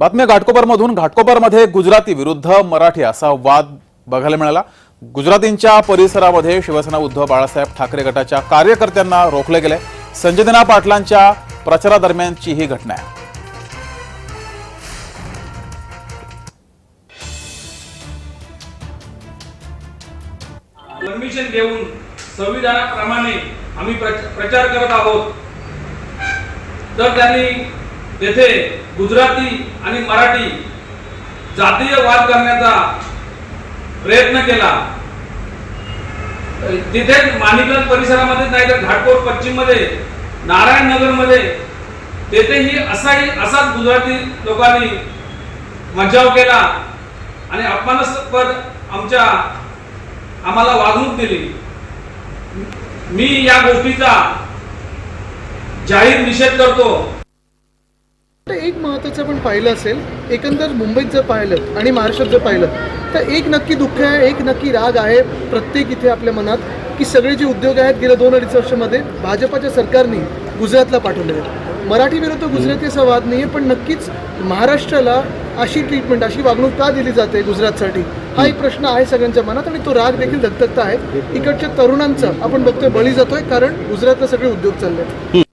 बातम्या घाटकोपरमधून. घाटकोपरमध्ये गुजराती विरुद्ध मराठी असा वाद बघायला मिळाला. गुजरातींच्या परिसरामध्ये शिवसेना उद्धव बाळासाहेब ठाकरे गटाच्या कार्यकर्त्यांना रोखले गेले. संजयना पाटलांच्या प्रचारादरम्यानची ही घटना आहे. परमिशन देऊन संविधानाप्रमाणे आम्ही प्रचार करत आहोत. तर त्यांनी तेथे गुजराती आणि मराठी जातीय वाद करण्याचा प्रयत्न केला. तिथे माणिकगंज परिसरामध्ये नाही तर घाटकोट पश्चिममध्ये नारायण नगरमध्ये तेथेही असाही असाच गुजराती लोकांनी मज्जाव केला आणि अपमानास्पद आमच्या आम्हाला वागणूक दिली. मी या गोष्टीचा जाहीर निषेध करतो. एक महत्त्वाचं आपण पाहिलं असेल एकंदर मुंबईत जर पाहिलं आणि महाराष्ट्रात जर पाहिलं तर एक नक्की दुःख आहे एक नक्की राग आहे प्रत्येक इथे आपल्या मनात की सगळे जे उद्योग आहेत गेल्या दोन अडीच वर्षामध्ये भाजपाच्या सरकारने गुजरातला पाठवले आहेत मराठी विरुद्ध गुजराती असा वाद नाही आहे पण नक्कीच महाराष्ट्राला अशी ट्रीटमेंट अशी वागणूक का दिली जाते गुजरातसाठी? हा एक प्रश्न आहे सगळ्यांच्या मनात आणि तो राग देखील धगधगता आहे. इकडच्या तरुणांचा आपण बघतोय बळी जातोय कारण गुजरातला सगळे उद्योग चालले आहेत